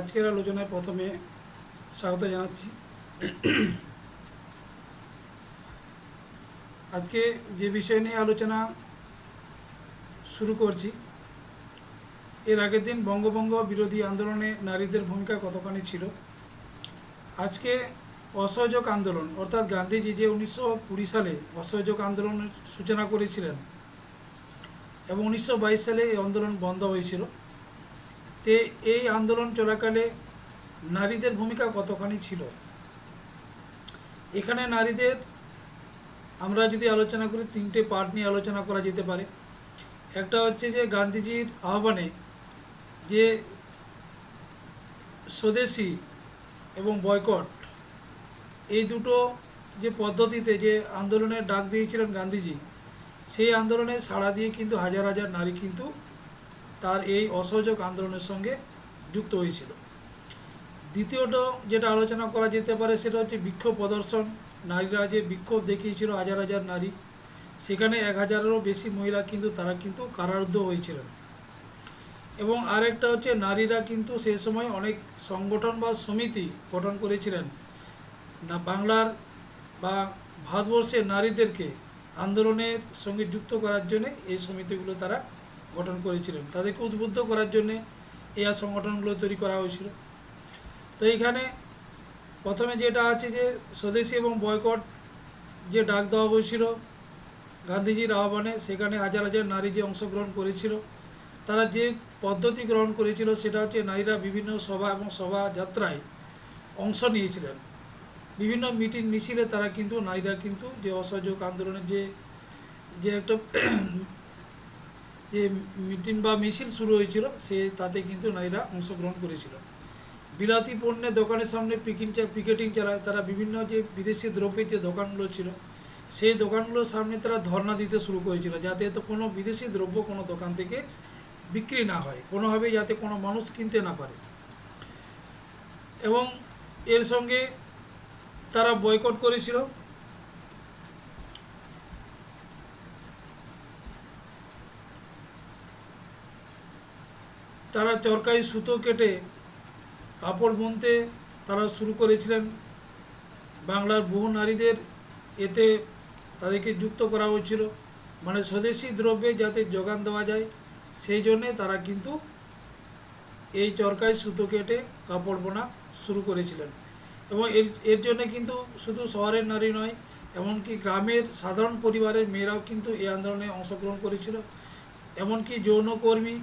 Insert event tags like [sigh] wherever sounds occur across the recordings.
আজকের আলোচনায় প্রথমে স্বাগত জানাচ্ছি। আজকে যে বিষয় নিয়ে আলোচনা শুরু করছি, এর আগের দিন বঙ্গভঙ্গ বিরোধী আন্দোলনে নারীদের ভূমিকা কতখানি ছিল? আজকে অসহযোগ আন্দোলন, অর্থাৎ গান্ধীজি যে উনিশশো কুড়ি সালে অসহযোগ আন্দোলনের সূচনা করেছিলেন এবং উনিশশো বাইশ সালে এই আন্দোলন বন্ধ হয়েছিল তে এই আন্দোলন চলাকালে নারীদের ভূমিকা কতখানি ছিল? এখানে নারীদের আমরা যদি আলোচনা করি, তিনটে পার্ট নিয়ে আলোচনা করা যেতে পারে। একটা হচ্ছে যে গান্ধীজির আহ্বানে যে স্বদেশী এবং বয়কট, এই দুটো যে পদ্ধতিতে যে আন্দোলনের ডাক দিয়েছিলেন গান্ধীজি, সেই আন্দোলনে সাড়া দিয়ে কিন্তু হাজার হাজার নারী কিন্তু তার এই অসহযোগ আন্দোলনের সঙ্গে যুক্ত হয়েছিল। দ্বিতীয়ত যেটা আলোচনা করা যেতে পারে সেটা হচ্ছে বিক্ষোভ প্রদর্শন। নারীরা যে বিক্ষোভ দেখিয়েছিল, হাজার হাজার নারী, সেখানে এক হাজারেরও বেশি মহিলা কিন্তু তারা কিন্তু কারারুদ্ধ হয়েছিলেন। এবং আরেকটা হচ্ছে নারীরা কিন্তু সেই সময় অনেক সংগঠন বা সমিতি গঠন করেছিলেন। না, বাংলার বা ভারতবর্ষের নারীদেরকে আন্দোলনের সঙ্গে যুক্ত করার জন্য এই সমিতিগুলো তারা গঠন করেছিলেন। তাদেরকে উদ্বুদ্ধ করার জন্যে এই সংগঠনগুলো তৈরি করা হয়েছিল। তো এইখানে প্রথমে যেটা আছে যে, স্বদেশী এবং বয়কট যে ডাক দেওয়া হয়েছিল গান্ধীজির আহ্বানে, সেখানে হাজার হাজার নারী যে অংশগ্রহণ করেছিল, তারা যে পদ্ধতি গ্রহণ করেছিল, সেটা হচ্ছে নারীরা বিভিন্ন সভা এবং শোভাযাত্রায় অংশ নিয়েছিলেন। বিভিন্ন মিটিং মিছিলে তারা কিন্তু, নারীরা কিন্তু যে অসহযোগ আন্দোলনের যে যে একটা যে মিটিং বা মিছিল শুরু হয়েছিল, সে তাতে কিন্তু নারীরা অংশগ্রহণ করেছিল। বিলাতি পণ্যের দোকানের সামনে পিকিং পিকেটিং চালায়। তারা বিভিন্ন যে বিদেশি দ্রব্যের যে দোকানগুলো ছিল, সেই দোকানগুলোর সামনে তারা ধর্ণা দিতে শুরু করেছিল, যাতে তো কোনো বিদেশি দ্রব্য কোনো দোকান থেকে বিক্রি না হয়। কোনোভাবেই যাতে কোনো মানুষ কিনতে না পারে। এবং এর সঙ্গে তারা বয়কট করেছিল। তারা চরকাই সুতো কেটে কাপড় বুনতে তারা শুরু করেছিলেন। বাংলার বহু নারীদের এতে তাদেরকে যুক্ত করা হয়েছিল। মানে স্বদেশি দ্রব্যে যাতে যোগান দেওয়া যায়, সেই জন্যে তারা কিন্তু এই চরকায় সুতো কেটে কাপড় বোনা শুরু করেছিলেন। এবং এর এর জন্য কিন্তু শুধু শহরের নারী নয়, এমনকি গ্রামের সাধারণ পরিবারের মেয়েরাও কিন্তু এই আন্দোলনে অংশগ্রহণ করেছিল। এমনকি যৌনকর্মী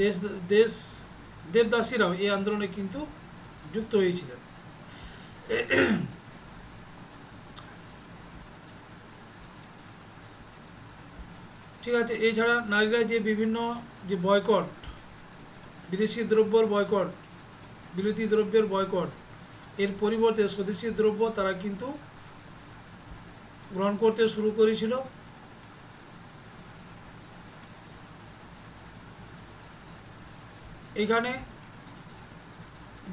দেশ দেশ, দেবদাসীরাও এই আন্দোলনে কিন্তু যুক্ত হয়েছিলেন। ঠিক আছে, এছাড়া নারীরা যে বিভিন্ন যে বয়কট, বিদেশি দ্রব্যর বয়কট, বিলিতি দ্রব্যের বয়কট, এর পরিবর্তে স্বদেশি দ্রব্য তারা কিন্তু গ্রহণ করতে শুরু করেছিল। এখানে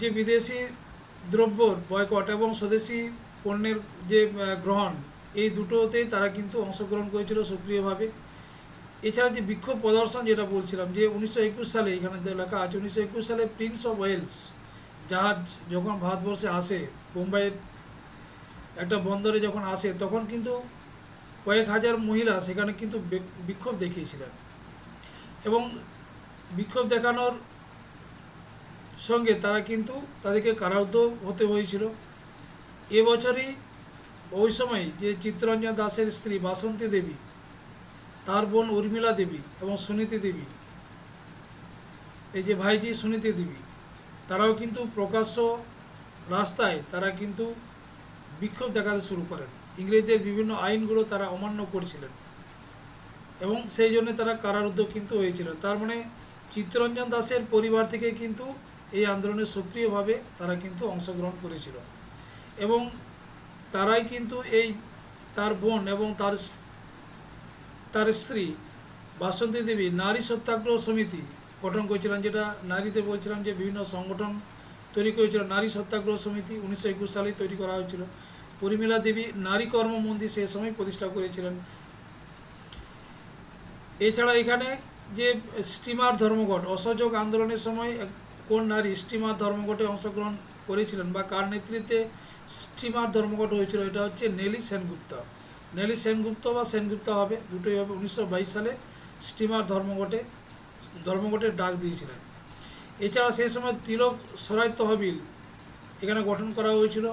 যে বিদেশি দ্রব্যর বয়কট এবং স্বদেশি পণ্যের যে গ্রহণ, এই দুটোতেই তারা কিন্তু অংশগ্রহণ করেছিল সক্রিয়ভাবে। এছাড়া যে বিক্ষোভ প্রদর্শন যেটা বলছিলাম, যে উনিশশো একুশ সালে এখানে লেখা আছে, উনিশশো একুশ সালে প্রিন্স অফ ওয়েলস জাহাজ যখন ভারতবর্ষে আসে মুম্বাইয়ের একটা বন্দরে যখন আসে, তখন কিন্তু কয়েক হাজার মহিলা সেখানে কিন্তু বিক্ষোভ দেখিয়েছিলেন। এবং বিক্ষোভ দেখানোর সঙ্গে তারা কিন্তু তাদেরকে কারারুদ্ধ হতে হয়েছিল। এবছরই ওই সময় যে চিত্তরঞ্জন দাসের স্ত্রী বাসন্তী দেবী, তার বোন উর্মিলা দেবী এবং সুনীতি দেবী, এই যে ভাইজি সুনীতি দেবী, তারাও কিন্তু প্রকাশ্য রাস্তায় তারা কিন্তু বিক্ষোভ দেখাতে শুরু করেন। ইংরেজদের বিভিন্ন আইনগুলো তারা অমান্য করছিলেন এবং সেই জন্য তারা কারারুদ্ধ কিন্তু হয়েছিলেন তার মানে চিত্তরঞ্জন দাসের পরিবার থেকে কিন্তু এই আন্দোলনে সক্রিয়ভাবে তারা কিন্তু অংশগ্রহণ করেছিল। এবং তারাই কিন্তু এই তার বোন এবং তার তার স্ত্রী বাসন্তী দেবী নারী সত্যাগ্রহ সমিতি গঠন করেছিলেন, যেটা নারীদের বলছিলাম যে বিভিন্ন সংগঠন তৈরি করেছিল। নারী সত্যাগ্রহ সমিতি উনিশশো একুশ সালে তৈরি করা হয়েছিল। পরিমীলা দেবী নারী কর্ম মন্দির সে সময় প্রতিষ্ঠা করেছিলেন। এছাড়া এখানে যে স্টিমার ধর্মঘট, অসহযোগ আন্দোলনের সময় কোন নারী স্টিমার ধর্মঘটে অংশগ্রহণ করেছিলেন বা কার নেতৃত্বে স্টিমার ধর্মঘট হয়েছিল? এটা হচ্ছে নেলি সেনগুপ্ত। নেলি সেনগুপ্ত বা সেনগুপ্ত হবে, দুটোই হবে। উনিশশো বাইশ সালে স্টিমার ধর্মঘটে, ধর্মঘটের ডাক দিয়েছিলেন। এছাড়া সেই সময় তিলক সরাই তহবিল এখানে গঠন করা হয়েছিল।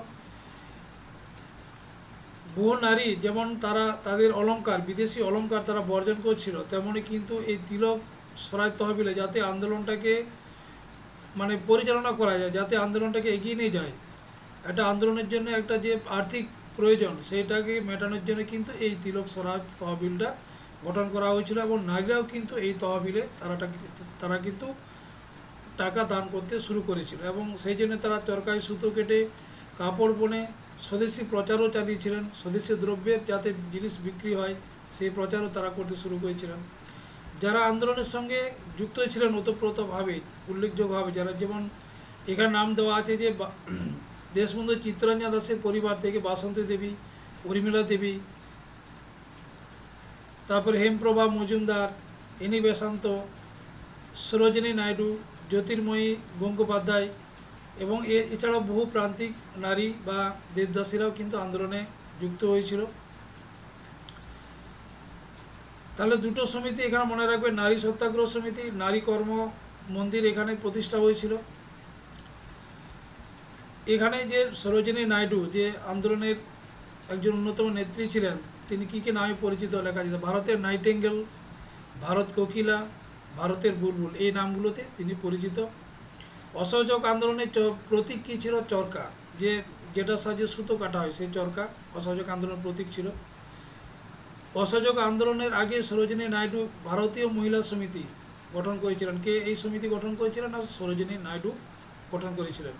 বহু নারী যেমন তারা তাদের অলঙ্কার বিদেশি অলঙ্কার তারা বর্জন করছিল, তেমনি কিন্তু এই তিলক সরাই তহবিলে যাতে আন্দোলনটাকে মানে পরিচালনা করা যায়, যাতে আন্দোলনটাকে এগিয়ে নিয়ে যায়। একটা আন্দোলনের জন্য একটা যে আর্থিক প্রয়োজন, সেটাকে মেটানোর জন্য কিন্তু এই তিলক স্বরাজ তহবিলটা গঠন করা হয়েছিল এবং নারীরাও কিন্তু এই তহবিলে তারাটা তারা কিন্তু টাকা দান করতে শুরু করেছিল এবং সেই জন্য তারা চরকায় সুতো কেটে, কাপড় বনে স্বদেশি প্রচারও চালিয়েছিলেন। স্বদেশি দ্রব্যের যাতে জিনিস বিক্রি হয়, সেই প্রচারও তারা করতে শুরু করেছিলেন। যারা আন্দোলনের সঙ্গে যুক্ত ছিলেন ওতপ্রোতভাবে, উল্লেখযোগ্যভাবে, যারা যেমন এখানে নাম দেওয়া আছে যে [clears throat] দেশবন্ধু চিত্তরঞ্জন দাসের পরিবার থেকে বাসন্তী দেবী, উর্মিলা দেবী, তারপরে হেমপ্রভা মজুমদার, এনি বেসান্ত, সরোজিনী নাইডু, জ্যোতির্ময়ী গঙ্গোপাধ্যায় এবং এছাড়াও বহু প্রান্তিক নারী বা দেবদাসীরাও কিন্তু আন্দোলনে যুক্ত হয়েছিল। তাহলে দুটো সমিতি এখানে মনে রাখবে নারী সত্যাগ্রহ সমিতি, নারী কর্ম মন্দির এখানে প্রতিষ্ঠা হয়েছিল। এখানে যে সরোজিনী নাইডু, যে আন্দোলনের একজন অন্যতম নেত্রী ছিলেন, তিনি কী কী নামে পরিচিত লেখা যেত ভারতের নাইটেঙ্গেল, ভারত কোকিলা, ভারতের বুলবুল, এই নামগুলোতে তিনি পরিচিত। অসহযোগ আন্দোলনের প্রতীক কী ছিল? চরকা। যে যেটার সাহায্যে সুতো কাটা হয়, সেই চরকা অসহযোগ আন্দোলনের প্রতীক ছিল। অসহযোগ আন্দোলনের আগে সরোজিনী নাইডু ভারতীয় মহিলা সমিতি গঠন করেছিলেন। কে এই সমিতি গঠন করেছিলেন আর সরোজিনী নাইডু গঠন করেছিলেন?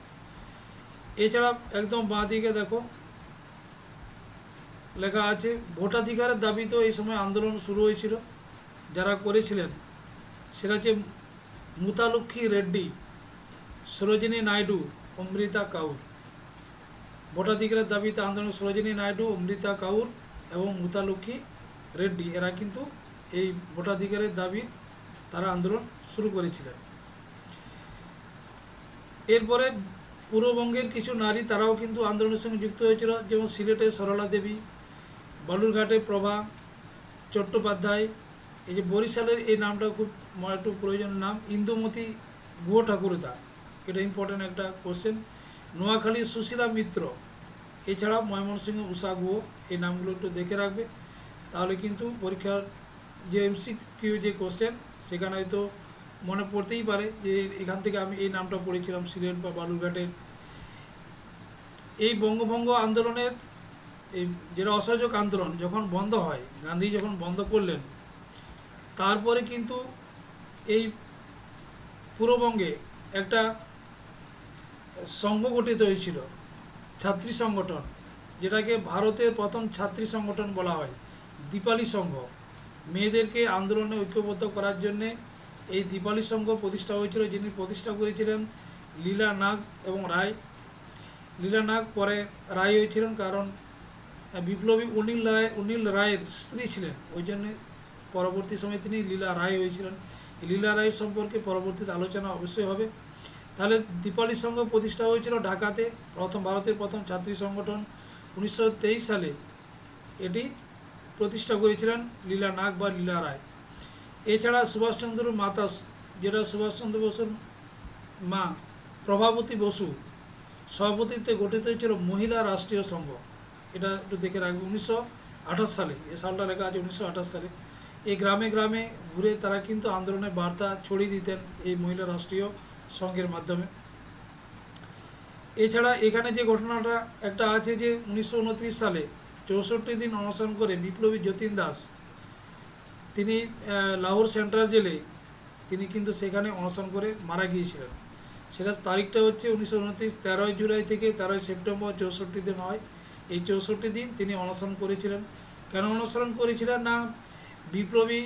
এছাড়া একদম বাঁ দিকে দেখো, লেখা আছে, ভোটাধিকারের দাবিতেও এই সময় আন্দোলন শুরু হয়েছিল। যারা করেছিলেন, সেটা হচ্ছে মুতালুক্ষী রেড্ডি, সরোজিনী নাইডু, অমৃতা কাউর। ভোটাধিকারের দাবিতে আন্দোলন, সরোজিনী নাইডু, অমৃতা কাউর এবং মুতালুক্ষী রেড্ডি, এরা কিন্তু এই ভোটাধিকারের দাবি তারা আন্দোলন শুরু করেছিলেন। এরপরে পূর্ববঙ্গের কিছু নারী তারাও কিন্তু আন্দোলনের সঙ্গে যুক্ত হয়েছিল, যেমন সিলেটে সরলা দেবী বালুরঘাটের প্রভা, চট্টোপাধ্যায়, এই যে বরিশালের এই নামটা খুব একটু প্রয়োজন নাম, ইন্দুমতি গুহ ঠাকুরদা এটা ইম্পর্টেন্ট একটা কোশ্চেন নোয়াখালীর সুশীলা মিত্র এছাড়া ময়মনসিংহ উষা গুহ, এই নামগুলো একটু দেখে রাখবে। তাহলে কিন্তু পরীক্ষার যে এমসি কিউ যে কোশ্চেন সেখানে হয়তো মনে পড়তেই পারে যে এখান থেকে আমি এই নামটা পড়েছিলাম সিলেট বা বালুরঘাটের। এই বঙ্গভঙ্গ আন্দোলনের এই যেটা অসহযোগ আন্দোলন যখন বন্ধ হয়, গান্ধী যখন বন্ধ করলেন, তারপরে কিন্তু এই পূর্ববঙ্গে একটা সংঘ গঠিত হয়েছিল, ছাত্রী সংগঠন, যেটাকে ভারতের প্রথম ছাত্রী সংগঠন বলা হয়। দীপালি সংঘ। মেয়েদেরকে আন্দোলনে ঐক্যবদ্ধ করার জন্যে এই দীপালি সংঘ প্রতিষ্ঠা হয়েছিল, যিনি প্রতিষ্ঠা করেছিলেন লীলা নাগ এবং রায়। লীলা নাগ পরে রায় হয়েছিলেন কারণ বিপ্লবী অনিল রায়, অনিল রায়ের স্ত্রী ছিলেন। ওই জন্যে পরবর্তী সময়ে তিনি লীলা রায় হয়েছিলেন। লীলা রায়ের সম্পর্কে পরবর্তীতে আলোচনা অবশ্যই হবে। তাহলে দীপালি সংঘ প্রতিষ্ঠা হয়েছিল ঢাকাতে। প্রথম, ভারতের প্রথম ছাত্রী সংগঠন। উনিশশো তেইশ সালে এটি প্রতিষ্ঠা করেছিলেন লীলা নাগ বা লীলা রায়। এছাড়া সুভাষচন্দ্র মাতা যেটা সুভাষচন্দ্র বসুর মা, প্রভাবতী বসু, সভাপতিত্বে গঠিত হয়েছিল মহিলা রাষ্ট্রীয় সংঘ। এটা একটু দেখে রাখবে, উনিশশো আঠাশ সালে, এই সালটা লেখা আছে উনিশশো আঠাশ সালে। এই গ্রামে গ্রামে ঘুরে তারা কিন্তু আন্দোলনের বার্তা ছড়িয়ে দিতেন এই মহিলা রাষ্ট্রীয় সংঘের মাধ্যমে। এছাড়া এখানে যে ঘটনাটা একটা আছে যে উনিশশো উনত্রিশ সালে চৌষট্টি দিন অনশন করে বিপ্লবী যতীন দাস। তিনি লাহোর সেন্ট্রাল জেলে তিনি কিন্তু সেখানে অনশন করে মারা গিয়েছিলেন। সেটা তারিখটা হচ্ছে উনিশশো উনত্রিশ তেরোই জুলাই থেকে তেরোই সেপ্টেম্বর চৌষট্টি দিন হয়। এই চৌষট্টি দিন তিনি অনশন করেছিলেন। কেন অনুসরণ করেছিলেন না? বিপ্লবী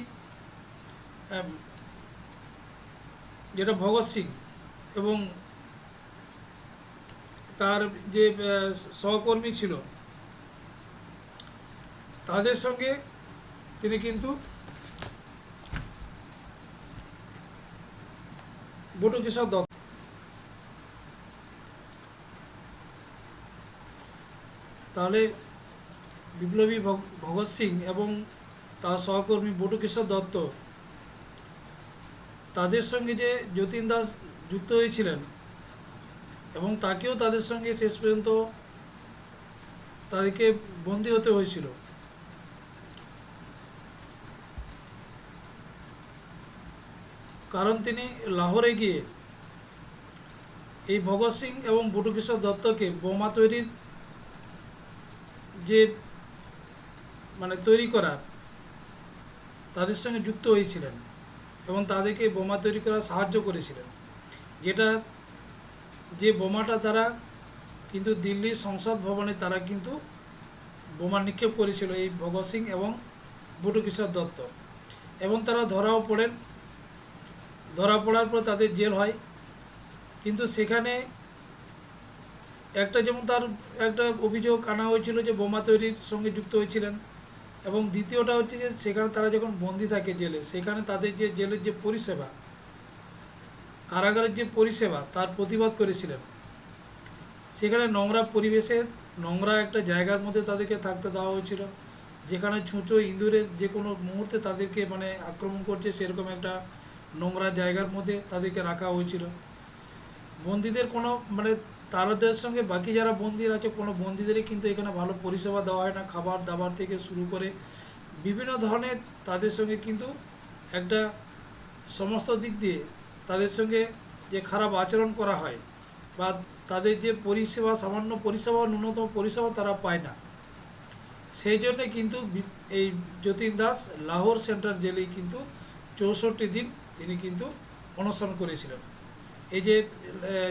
যেটা ভগৎ সিং এবং তার যে সহকর্মী ছিল তাদের সঙ্গে তিনি কিন্তু বটু কিশোর দত্ত তাহলে বিপ্লবী ভগৎ সিং এবং তার সহকর্মী বটু কিশোর দত্ত তাদের সঙ্গে যে যতীন দাস যুক্ত হয়েছিলেন এবং তাকেও তাদের সঙ্গে শেষ পর্যন্ত তাদেরকে বন্দী হতে হয়েছিল। কারণ তিনি লাহোরে গিয়ে এই ভগৎ সিং এবং বটুকিশোর দত্তকে বোমা তৈরির যে মানে তৈরি করার তাদের সঙ্গে যুক্ত হয়েছিলেন এবং তাদেরকে বোমা তৈরি করার সাহায্য করেছিলেন। যেটা, যে বোমাটা তারা কিন্তু দিল্লির সংসদ ভবনে তারা কিন্তু বোমা নিক্ষেপ করেছিল এই ভগৎ সিং এবং বটুকিশোর দত্ত। এবং তারা ধরাও পড়েন ধরা পড়ার পর তাদের জেল হয়। কিন্তু সেখানে একটা যেমন তার একটা অভিযোগ আনা হয়েছিল যে বোমা তৈরির সঙ্গে যুক্ত হয়েছিলেন এবং দ্বিতীয়টা হচ্ছে যে সেখানে তারা যখন বন্দি থাকে জেলে, সেখানে তাদের যে জেলের যে পরিষেবা, কারাগারের যে পরিষেবা তার প্রতিবাদ করেছিলেন। সেখানে নোংরা পরিবেশে নোংরা একটা জায়গার মধ্যে তাদেরকে থাকতে দেওয়া হয়েছিল, যেখানে ছুঁচো ইঁদুরের যে কোনো মুহূর্তে তাদেরকে মানে আক্রমণ করছে সেরকম একটা নোংরা জায়গার মধ্যে তাদেরকে রাখা হয়েছিল। বন্দীদের কোনো মানে তাদের সঙ্গে বাকি যারা বন্দির আছে, কোনো বন্দীদেরই কিন্তু এখানে ভালো পরিষেবা দেওয়া হয় না। খাবার দাবার থেকে শুরু করে বিভিন্ন ধরনের তাদের সঙ্গে কিন্তু একটা সমস্ত দিক দিয়ে তাদের সঙ্গে যে খারাপ আচরণ করা হয় বা তাদের যে পরিষেবা, সামান্য পরিষেবা ন্যূনতম পরিষেবা তারা পায় না। সেই জন্যে কিন্তু এই যতীন দাস লাহোর সেন্ট্রাল জেলেই কিন্তু চৌষট্টি দিন তিনি কিন্তু অনশন করেছিলেন। এই যে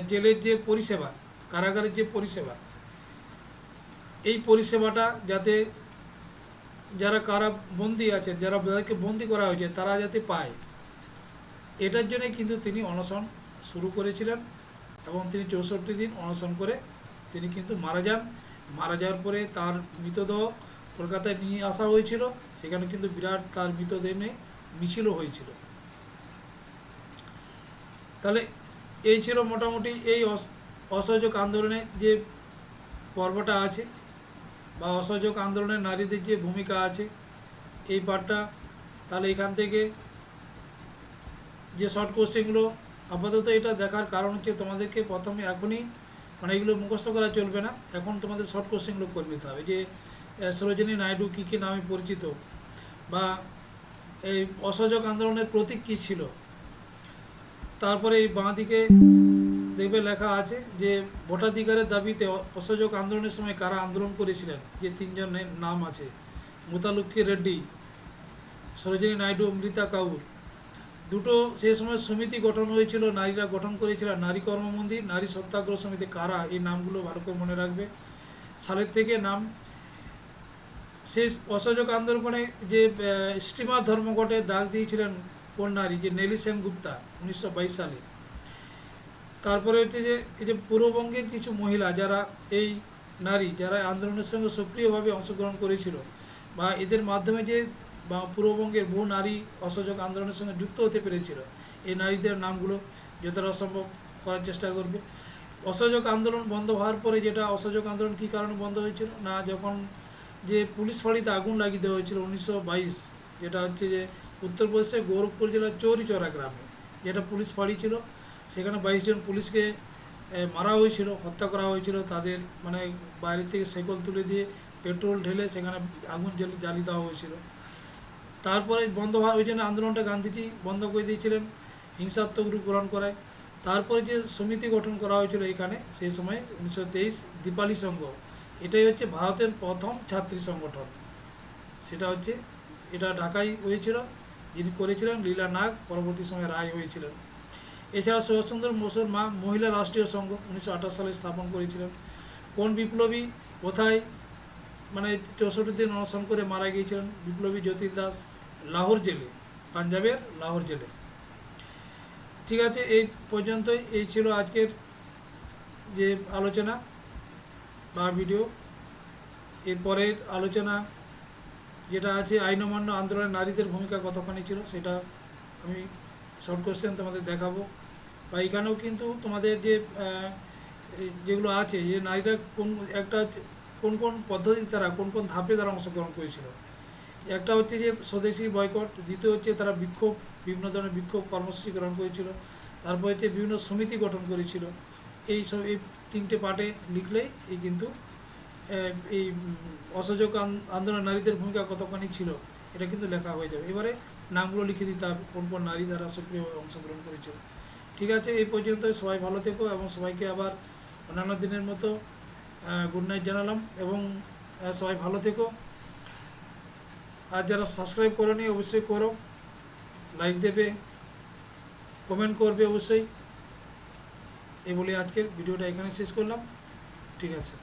জেলের যে পরিষেবা, কারাগারের যে পরিষেবা, এই পরিষেবাটা যাতে যারা কারা বন্দি আছে, যারা যাদেরকে বন্দি করা হয়েছে, তারা যাতে পায়, এটার জন্য কিন্তু তিনি অনশন শুরু করেছিলেন এবং তিনি চৌষট্টি দিন অনশন করে তিনি কিন্তু মারা যান। মারা যাওয়ার পরে তার মৃতদেহ কলকাতায় নিয়ে আসা হয়েছিল। সেখানে কিন্তু বিরাট তার মৃতদেহ নিয়ে মিছিলও হয়েছিল। তাহলে এই ছিল মোটামুটি এই অস- অসহযোগ আন্দোলনে যে পর্বটা আছে বা অসহযোগ আন্দোলনে নারীদের যে ভূমিকা আছে, এই পার্টটা তাহলে এখান থেকে যে শর্ট কোশ্চেনগুলো আপাতত এটা দেখার কারণ হচ্ছে তোমাদেরকে প্রথমে এখনই মানে এগুলো মুখস্থ করা চলবে না। এখন তোমাদের শর্ট কোশ্চেনগুলো করে নিতে হবে যে সরোজিনী নাইডু কী কী নামে পরিচিত বা এই অসহযোগ আন্দোলনের প্রতীক কী ছিল? তারপরে এই বাঁ দিকে দেখবে লেখা আছে যে ভোটাধিকারের দাবিতে অসহযোগ আন্দোলনের সময় কারা আন্দোলন করেছিলেন? যে তিনজনের নাম আছে। মুতালুক্কি রেড্ডি, সরোজিনী নাইডু, অমৃতা কাউর। দুটো সে সময় সমিতি গঠন হয়েছিল, নারীরা গঠন করেছিল নারী কর্মমন্দির নারী সত্যাগ্রহ সমিতি, কারা? এই নামগুলো ভালো করে মনে রাখবে। সালের থেকে নাম সেই অসহযোগ আন্দোলনে যে স্টিমার ধর্মঘটে ডাক দিয়েছিলেন কোন নারী যে নেলি সেনগুপ্তা উনিশশো বাইশ সালে। তারপরে হচ্ছে যে, এই যে পূর্ববঙ্গের কিছু মহিলা যারা এই নারী, যারা আন্দোলনের সঙ্গে সক্রিয়ভাবে অংশগ্রহণ করেছিল বা এদের মাধ্যমে যে, বা পূর্ববঙ্গের বহু নারী অসহযোগ আন্দোলনের সঙ্গে যুক্ত হতে পেরেছিল, এই নারীদের নামগুলো যতটা সম্ভব করার চেষ্টা করবে। অসহযোগ আন্দোলন বন্ধ হওয়ার পরে যেটা অসহযোগ আন্দোলন কী কারণে বন্ধ হয়েছিল? না, যখন যে পুলিশ ফাঁড়িতে আগুন লাগিয়ে দেওয়া হয়েছিল উনিশশো বাইশ, যেটা হচ্ছে যে উত্তরপ্রদেশের গৌরবপুর জেলার চৌরিচরা গ্রামে, যেটা পুলিশ ফাঁড়ি ছিল। সেখানে বাইশ জন পুলিশকে মারা হয়েছিল, হত্যা করা হয়েছিল। তাদের মানে বাইরে থেকে সেকল তুলে দিয়ে পেট্রোল ঢেলে সেখানে আগুন জ্বালি- জ্বালিয়ে দেওয়া হয়েছিল। তারপরে বন্ধ হওয়া ওই জন্য আন্দোলনটা গান্ধীজি বন্ধ করে দিয়েছিলেন, হিংসাত্মক রূপ গ্রহণ করায়। তারপরে যে সমিতি গঠন করা হয়েছিল এখানে, সেই সময় উনিশশো তেইশ দীপালি সংঘ, এটাই হচ্ছে ভারতের প্রথম ছাত্রী সংগঠন। সেটা হচ্ছে, এটা ঢাকায় হয়েছিল। যিনি করেছিলেন লীলা নাগ, পরবর্তী সময়ে রায় হয়েছিলেন। এছাড়া সুভাষচন্দ্র বসুর মা মহিলা রাষ্ট্রীয় সংঘ উনিশশো আঠাশ সালে স্থাপন করেছিলেন। কোন বিপ্লবী কোথায়? মানে চৌষট্টি দিন অনশন করে মারা গিয়েছিলেন বিপ্লবী জ্যোতি দাস লাহোর জেলে, পাঞ্জাবের লাহোর জেলে। ঠিক আছে, এই পর্যন্তই। এই ছিল আজকের যে আলোচনা বা ভিডিও এরপরের আলোচনা যেটা আছে আইন অমান্য আন্দোলনে নারীদের ভূমিকা কতখানি ছিল সেটা আমি শর্ট কোশ্চেন তোমাদের দেখাবো। বা এখানেও কিন্তু তোমাদের যে যেগুলো আছে, যে নারীরা কোন, একটা কোন কোন পদ্ধতি তারা, কোন কোন ধাপে তারা অংশগ্রহণ করেছিল। একটা হচ্ছে যে স্বদেশি বয়কট, দ্বিতীয় হচ্ছে তারা বিক্ষোভ, বিভিন্ন ধরনের বিক্ষোভ কর্মসূচি গ্রহণ করেছিল। তারপর হচ্ছে বিভিন্ন সমিতি গঠন করেছিল। এই সব এই তিনটে পার্টে লিখলেই এই কিন্তু এই অসহযোগ আন- আন্দোলন নারীদের ভূমিকা কতখানি ছিল, এটা কিন্তু লেখা হয়ে যাবে। এবারে নামগুলো লিখে দিতে হবে কোন কোন নারী দ্বারা সক্রিয়ভাবে অংশগ্রহণ করেছিল ঠিক আছে, এই পর্যন্ত সবাই ভালো থেকো এবং সবাইকে আবার অন্যান্য দিনের মতো গুড নাইট জানালাম এবং সবাই ভালো থেকো। আর যারা সাবস্ক্রাইব করোনি, অবশ্যই করো। লাইক দেবে কমেন্ট করবে অবশ্যই। এই বলে আজকের ভিডিওটা এখানে শেষ করলাম। ঠিক আছে।